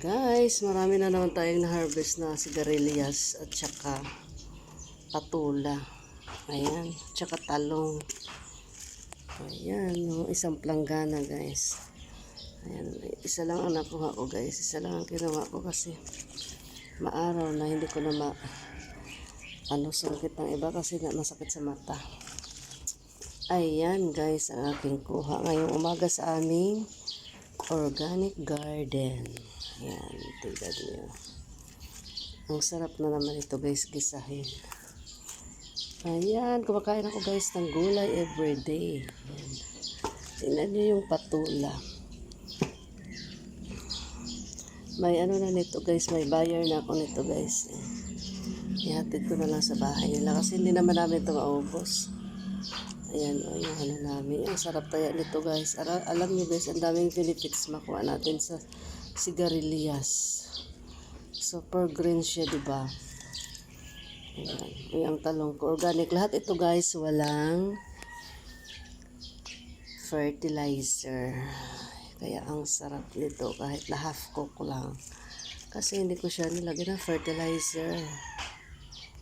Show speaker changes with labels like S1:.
S1: Guys, marami na naman tayong na-harvest na sigarilyas at saka patula. Ayan, tsaka talong. Ayan, yung isang planggana guys. Ayan, isa lang ang nakuha ko guys. Isa lang ang kinuha ko kasi maaraw na hindi ko na ma ano sungkit ng iba kasi nga masakit sa mata. Ayan guys, ang aking kuha ngayong umaga sa aming organic garden. Ayan, tingnan niyo. Ang sarap na naman ito guys, gisahin. Ayan, kumakain ako guys ng gulay everyday. Ayan. Tingnan niyo yung patula. May ano na nito guys, may buyer na ako nito guys. Ihatid ko na lang sa bahay nila kasi hindi naman namin ito maubos. Ayan, o yung ano namin. Ang sarap kaya nito guys. Ara, alam niyo guys, ang daming benefits makuha natin sa sigarilyas. Super green siya, di ba? Ayan. Ang talong ko. Organic. Lahat ito guys, walang fertilizer. Kaya ang sarap nito kahit na half cook lang. Kasi hindi ko siya nilagyan ng fertilizer.